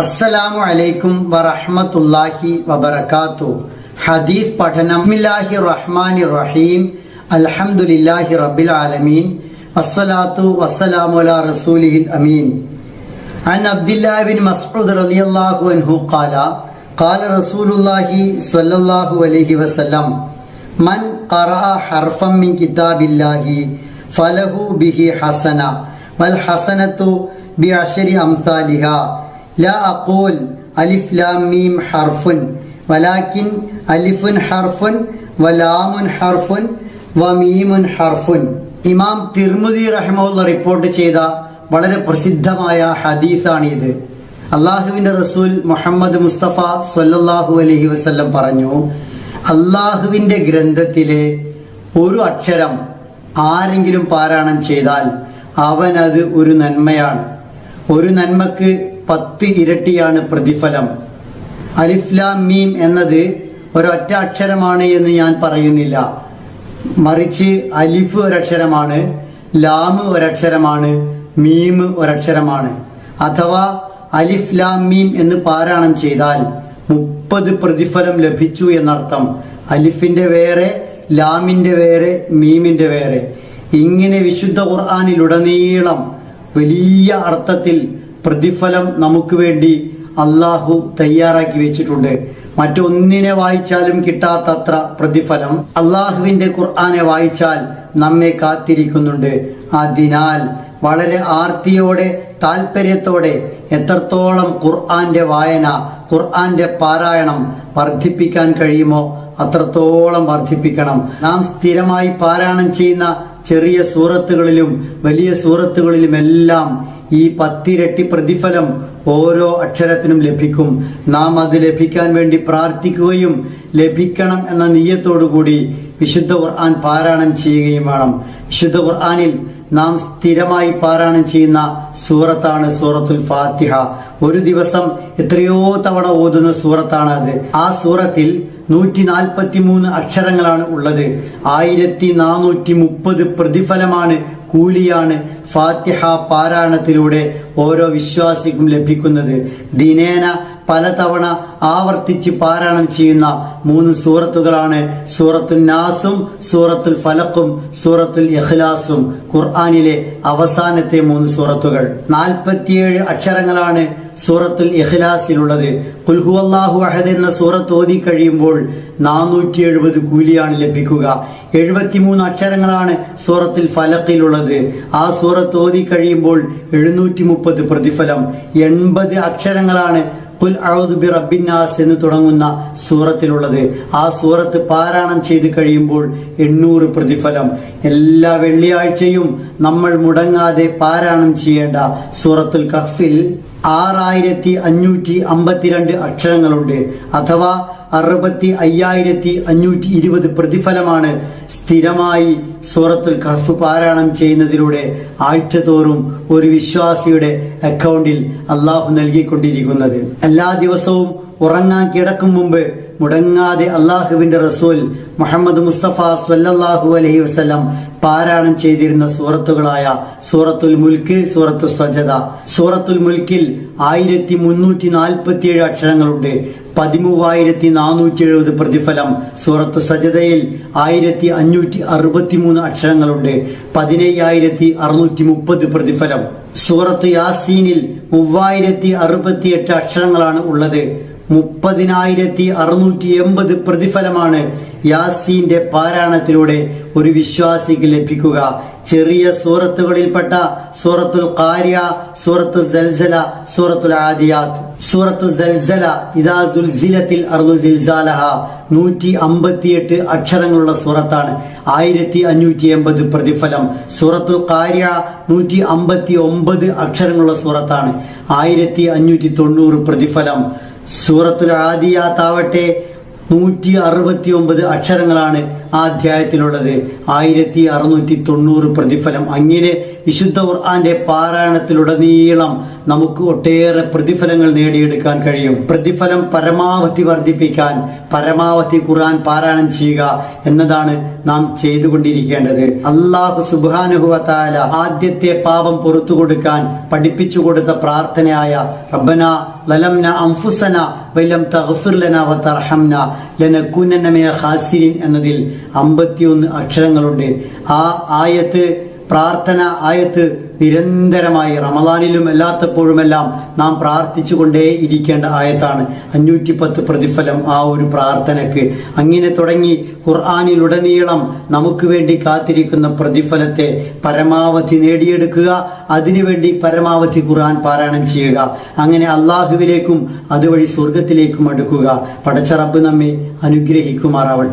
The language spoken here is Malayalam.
അസ്സലാമു അലൈക്കും വറഹ്മത്തുള്ളാഹി വബറകാത്തു ഹദീസ് പഠനം ബിസ്മില്ലാഹി റഹ്മാനി റഹീം അൽഹംദുലില്ലാഹി റബ്ബിൽ ആലമീൻ അസ്സലാത്തു വസ്സലാമു അലാ റസൂലിഹിൽ അമീൻ عن عبد الله بن مسعود رضي الله عنه قال قال رسول الله صلى الله عليه وسلم من قرأ حرفا من كتاب الله فله به حسنة والحسنة بعشر أمثالها ലാ അഖൂൽ അലിഫ് ലാം മീം ഹർഫുൻ വലാക്കിൻ അലിഫുൻ ഹർഫുൻ വലാമുൻ ഹർഫുൻ വമീമുൻ ഹർഫുൻ ഇമാം തിർമുദി റഹ്മുള്ള റിപ്പോർട്ട് ചെയ്ത വളരെ പ്രസിദ്ധമായ ഹദീസാണ് ഇത്. അള്ളാഹുവിന്റെ റസൂൽ മുഹമ്മദ് മുസ്തഫ സൊല്ലാഹു അലഹി വസ്ല്ലം പറഞ്ഞു അള്ളാഹുവിന്റെ ഗ്രന്ഥത്തിലെ ഒരു അക്ഷരം ആരെങ്കിലും പാരായണം ചെയ്താൽ അവനത് ഒരു നന്മയാണ്. ഒരു നന്മക്ക് പത്ത് ഇരട്ടിയാണ് പ്രതിഫലം. അലിഫ്ലാം മീം എന്നത് ഒരൊറ്റ അക്ഷരമാണ് എന്ന് ഞാൻ പറയുന്നില്ല. മറിച്ച് അലിഫ് ഒരക്ഷരമാണ് ലാമ് ഒരക്ഷരമാണ് മീം ഒരക്ഷരമാണ്. അഥവാ അലിഫ് ലാം മീം എന്ന് പാരായണം ചെയ്താൽ മുപ്പത് പ്രതിഫലം ലഭിച്ചു എന്നർത്ഥം. അലിഫിന്റെ വേറെ ലാമിന്റെ വേറെ മീമിന്റെ വേറെ. ഇങ്ങനെ വിശുദ്ധ ഖുർആാനിലുടനീളം വലിയ അർത്ഥത്തിൽ പ്രതിഫലം നമുക്ക് വേണ്ടി അള്ളാഹു തയ്യാറാക്കി വെച്ചിട്ടുണ്ട്. മറ്റൊന്നിനെ വായിച്ചാലും കിട്ടാത്തത്ര പ്രതിഫലം അള്ളാഹുവിന്റെ ഖുർആനെ വായിച്ചാൽ നമ്മെ കാത്തിരിക്കുന്നുണ്ട്. അതിനാൽ വളരെ ആർത്തിയോടെ താല്പര്യത്തോടെ എത്രത്തോളം ഖുർആന്റെ വായന ഖുർആന്റെ പാരായണം വർദ്ധിപ്പിക്കാൻ കഴിയുമോ അത്രത്തോളം വർദ്ധിപ്പിക്കണം. നാം സ്ഥിരമായി പാരായണം ചെയ്യുന്ന ചെറിയ സൂറത്തുകളിലും വലിയ സൂറത്തുകളിലും എല്ലാം ഈ പത്തിരട്ടി പ്രതിഫലം ഓരോ അക്ഷരത്തിനും ലഭിക്കും. നാം അത് ലഭിക്കാൻ വേണ്ടി പ്രാർത്ഥിക്കുകയും ലഭിക്കണം എന്ന നീയത്തോടുകൂടി വിശുദ്ധ ഖുർആൻ പാരായണം ചെയ്യുകയും വേണം. വിശുദ്ധ ഖുർആാനിൽ നാം സ്ഥിരമായി പാരായണം ചെയ്യുന്ന സൂറത്താണ് സൂറത്തുൽ ഫാത്തിഹ. ഒരു ദിവസം എത്രയോ തവണ ഓതുന്ന സൂറത്താണ് അത്. ആ സൂറത്തിൽ നൂറ്റി നാൽപ്പത്തി മൂന്ന് അക്ഷരങ്ങളാണ് ഉള്ളത്. ആയിരത്തി നാനൂറ്റി മുപ്പത് പ്രതിഫലമാണ് കൂലിയാണ് ഫാത്തിഹ പാരായണത്തിലൂടെ ഓരോ വിശ്വാസിക്കും ലഭിക്കുന്നത്. ദിനേന പലതവണ ആവർത്തിച്ച് പാരായണം ചെയ്യുന്ന മൂന്ന് സൂറത്തുകളാണ്. സൂറത്തുൽ നാസും സൂറത്തുൽ ഫലക്കും സൂറത്തുൽ ഇഖ്ലാസും ഖുർആാനിലെ അവസാനത്തെ മൂന്ന് സൂറത്തുകൾ. നാൽപ്പത്തിയേഴ് അക്ഷരങ്ങളാണ് സൂറത്തുൽ ഇഖ്ലാസിലുള്ളത് കുൽഹു അള്ളാഹു അഹദ് എന്ന സൂറത്ത് ഓതി കഴിയുമ്പോൾ നാനൂറ്റി എഴുപത് കൂലിയാണ് ലഭിക്കുക. എഴുപത്തിമൂന്ന് അക്ഷരങ്ങളാണ് സൂറത്തിൽ ഫലക്കിലുള്ളത് ആ സൂറത്ത് ഓതി കഴിയുമ്പോൾ എഴുന്നൂറ്റി മുപ്പത് പ്രതിഫലം. എൺപത് അക്ഷരങ്ങളാണ് കുൽ ബി റബ്ബിന്നാസ് എന്ന് തുടങ്ങുന്ന സൂറത്തിലുള്ളത്. ആ സൂറത്ത് പാരായണം ചെയ്ത് കഴിയുമ്പോൾ എണ്ണൂറ് പ്രതിഫലം. എല്ലാ വെള്ളിയാഴ്ചയും നമ്മൾ മുടങ്ങാതെ പാരായണം ചെയ്യേണ്ട സൂറത്തുൽ കഫിൽ ആറായിരത്തി അഞ്ഞൂറ്റി അമ്പത്തിരണ്ട് അക്ഷരങ്ങളുണ്ട്. അഥവാ അറുപത്തി അയ്യായിരത്തി അഞ്ഞൂറ്റി ഇരുപത് പ്രതിഫലമാണ് സ്ഥിരമായി സൂറത്തുൽ കഹഫ് പാരായണം ചെയ്യുന്നതിലൂടെ ആഴ്ചതോറും ഒരു വിശ്വാസിയുടെ അക്കൗണ്ടിൽ അള്ളാഹു നൽകിക്കൊണ്ടിരിക്കുന്നത്. എല്ലാ ദിവസവും ഉറങ്ങാൻ കിടക്കും മുമ്പ് മുടങ്ങാതെ അള്ളാഹുവിന്റെ റസൂൽ മുഹമ്മദ് മുസ്തഫ സല്ലാഹു അലഹി വസല്ലം പാരായണം ചെയ്തിരുന്ന സൂറത്തുകളായ സൂറത്തുൽ മുൽക്ക് സൂറത്തു സജദ. സൂറത്തുൽ മുൽക്കിൽ ആയിരത്തി മുന്നൂറ്റി നാൽപ്പത്തിയേഴ് അക്ഷരങ്ങളുണ്ട്. പതിമൂവായിരത്തി നാനൂറ്റി എഴുപത് പ്രതിഫലം. സൂറത്ത് സജദയിൽ ആയിരത്തി അഞ്ഞൂറ്റി അറുപത്തിമൂന്ന് അക്ഷരങ്ങളുണ്ട്. പതിനയ്യായിരത്തി അറുന്നൂറ്റി മുപ്പത് പ്രതിഫലം. സൂറത്ത് യാസീനിൽ മൂവായിരത്തി അറുപത്തിയെട്ട് അക്ഷരങ്ങളാണ് ഉള്ളത്. മുപ്പതിനായിരത്തി അറുന്നൂറ്റി എൺപത് പ്രതിഫലമാണ് യാസീന്റെ പാരായണത്തിലൂടെ ഒരു വിശ്വാസിക്ക് ലഭിക്കുക. ചെറിയ സൂറത്തുകളിൽപ്പെട്ട സൂറത്തുൽ കാര്യ സൂറത്തുൽ സൽസല സൂറത്തുൽ ആദിയാത്ത്. സൂറത്തുൽ സൽസല ഇദാ സിലത്തിൽ അറുതു സിൽസാലഹ. നൂറ്റി അമ്പത്തിയെട്ട് അക്ഷരങ്ങളുള്ള സൂറത്താണ്. ആയിരത്തി അഞ്ഞൂറ്റി എൺപത് പ്രതിഫലം. സൂറത്തുൽ കാര്യ നൂറ്റി അമ്പത്തി ഒമ്പത് അക്ഷരങ്ങളുള്ള സൂറത്താണ്. ആയിരത്തി അഞ്ഞൂറ്റി തൊണ്ണൂറ് പ്രതിഫലം. സൂറത്തുൽ ആദിയാത്താവട്ടെ നൂറ്റി അറുപത്തി ഒമ്പത് അക്ഷരങ്ങളാണ് ആ അധ്യായത്തിലുള്ളത്. ആയിരത്തി അറുന്നൂറ്റി തൊണ്ണൂറ് പ്രതിഫലം. അങ്ങനെ വിശുദ്ധ ഖുർആന്റെ പാരായണത്തിലുടനീളം നമുക്ക് ഒട്ടേറെ പ്രതിഫലങ്ങൾ നേടിയെടുക്കാൻ കഴിയും. പ്രതിഫലം പരമാവധി വർദ്ധിപ്പിക്കാൻ പരമാവധി ഖുർആൻ പാരായണം ചെയ്യുക എന്നതാണ് നാം ചെയ്തുകൊണ്ടിരിക്കേണ്ടത്. അള്ളാഹു സുബാനുഹുവത്തായ ആദ്യത്തെ പാപം പുറത്തു കൊടുക്കാൻ പഠിപ്പിച്ചു കൊടുത്ത പ്രാർത്ഥനയായ റബ്ബന ലലംന അംഫുസന വലം തഗ്ഫിർ ലന വതർഹംന ലനകുനന്ന മിനൽ ഖാസിരിൻ എന്നതിൽ 51 അക്ഷരങ്ങളുണ്ട്. ആ ആയത്ത് പ്രാർത്ഥന ആയത്ത് നിരന്തരമായി റമദാനിലും അല്ലാത്തപ്പോഴുമെല്ലാം നാം പ്രാർത്ഥിച്ചുകൊണ്ടേ ഇരിക്കേണ്ട ആയത്താണ്. അഞ്ഞൂറ്റി പത്ത് പ്രതിഫലം ആ ഒരു പ്രാർത്ഥനക്ക്. അങ്ങനെ തുടങ്ങി ഖുർആാനിലുടനീളം നമുക്ക് വേണ്ടി കാത്തിരിക്കുന്ന പ്രതിഫലത്തെ പരമാവധി നേടിയെടുക്കുക അതിനുവേണ്ടി പരമാവധി ഖുർആൻ പാരായണം ചെയ്യുക. അങ്ങനെ അള്ളാഹുവിലേക്കും അതുവഴി സ്വർഗത്തിലേക്കും അടുക്കുക. പടച്ചറബ് നമ്മെ അനുഗ്രഹിക്കുമാറാവട്ടെ.